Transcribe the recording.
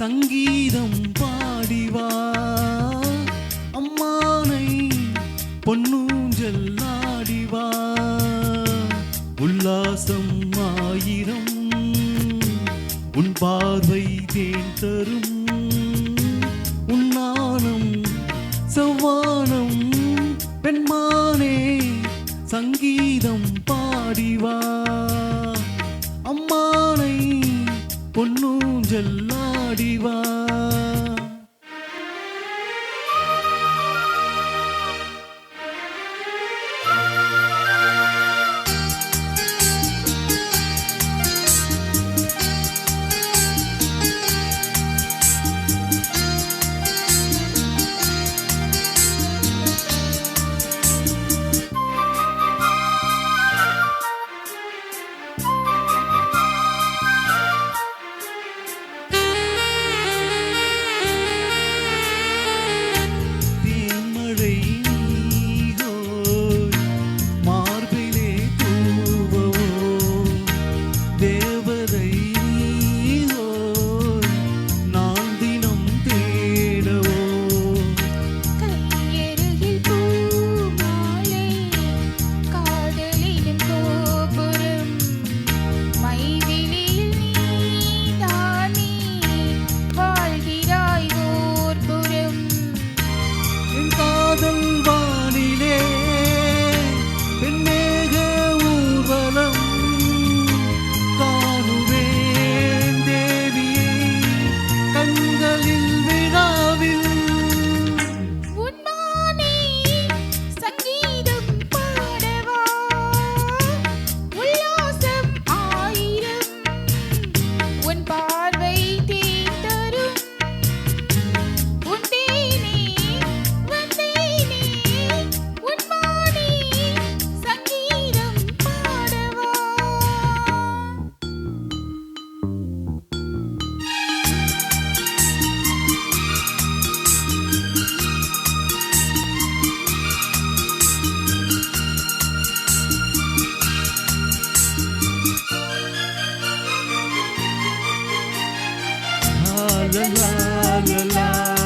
சங்கீதம் பாடிவா. அம்மானை பொன்னூஞ்சல் ஆடிவா. உல்லாசம் ஆயிரம் உன் பார்வை தேன் தரும். உன்னானம் செவ்வானம் பெண்மானே சங்கீதம் பாடிவா. la la la la